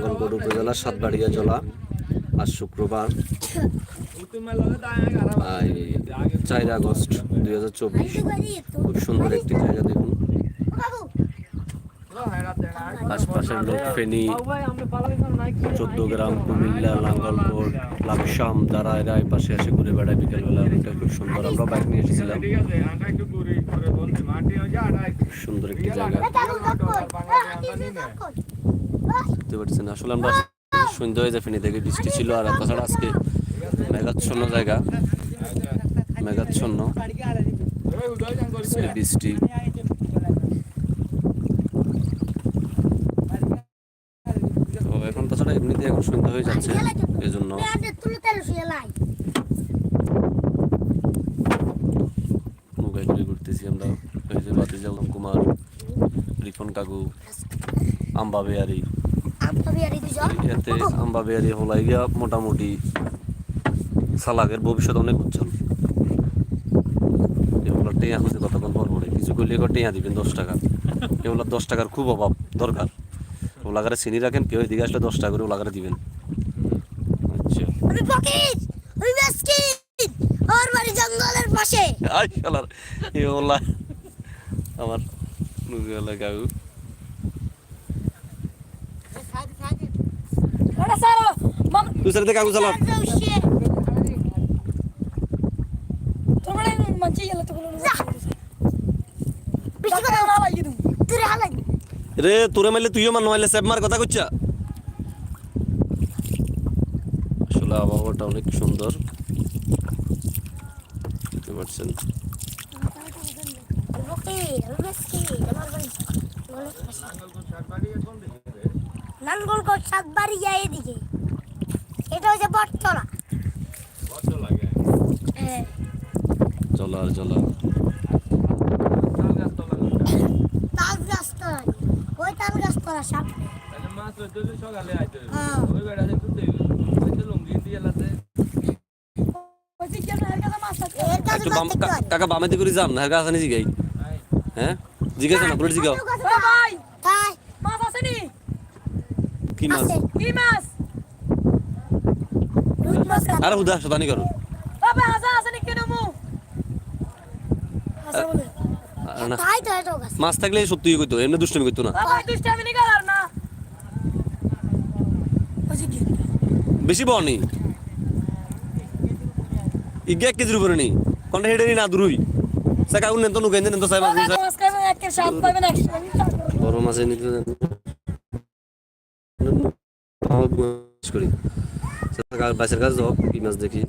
নাঙ্গলকোট উপজেলার সাতবাড়িয়া জেলা। আজ শুক্রবার চার আগস্ট দুই হাজার চব্বিশ। খুব সুন্দর একটি জায়গা দেখুন। আশপাশের লোক ফেনী চোদ্দ গ্রাম কুমিল্লা, লাঙ্গলকোট, লাকসাম যারা এরা পাশে এসে ঘুরে বেড়ায় বিকেলবেলা এটা খুব সুন্দর, আমরা বাইক নিয়ে এসেছিলাম। সুন্দর একটি জায়গা। বুঝতে পারছেন আসলে আমরা সন্ধ্যা হয়ে ফেনী থেকে বৃষ্টি ছিল, আর তাছাড়া আজকে মেঘাচ্ছন্ন জায়গা, মেঘাচ্ছন্ন। বৃষ্টি। তো এখন তাছাড়া এমনিতে এখন সন্ধ্যা হয়ে যাচ্ছে এই জন্য নৌকায় ঘুরতেছি আমরা। বাতি কুমার রিফন কাকু। আম্বা বেয়ারি এতে আম্বা বেয়ারি হলাই গিয়া মোটামুটি সালাকের ভবিষ্যৎ অনেক উজ্জ্বল। এগুলো টেয়া হচ্ছে কতক্ষণ পর পরে? কিছু করলে এগুলো টেয়া দিবেন দশ টাকা। এগুলো দশ টাকার খুব অভাব দরকার। ওলাগারে চিনি রাখেন কেউ এদিকে আসলে দশ টাকা করে ওলাগারে দিবেন। আচ্ছা। জঙ্গলের পাশে। আই শালার এ ওলা আমার কাকু লাগি তুমি তুই হালাই রে তোরে মারলে তুইও মান মারলে সেব মার কথা কচ্ছা আসলে আবহাওয়াটা অনেক সুন্দর বুঝতে পারছেন নানগোলকোট সাতবাড়ি যায় এদিকে এটা হচ্ছে বটতলা হ্যাঁ চলো আর চলো তাল ওই তাল গাছতলা সামনে হ্যাঁ ওই যে কেন এর কাছে মাছ আছে এর কাছে একটু বাম কাকা বামে দিকে যান না হ্যাঁ গাছ আনি জিগাই হ্যাঁ জিজ্ঞাসা না পুরো জিগাও ও ভাই তাই মাছ আছে নি কি মাছ কি মাছ। আরে হুদা শতানি করো। বাবা হাসা আছে নি কেন মু আছে বলে। আর না। তাই তো এটাও গাছ মাছ থাকলে সত্যি কইতো এমনি দুষ্টমি কইতো না। বাবা দুষ্টামি নি করার না। বেশি বনি ইগে এক কেজির উপরে নি কোনটা হেডে না দুরুই। সাকা উন্নন তো নুকেন দেন তো একশো বড় মাছ এনে দিলে করি। বাসের কাজ যাও কি মাছ দেখি।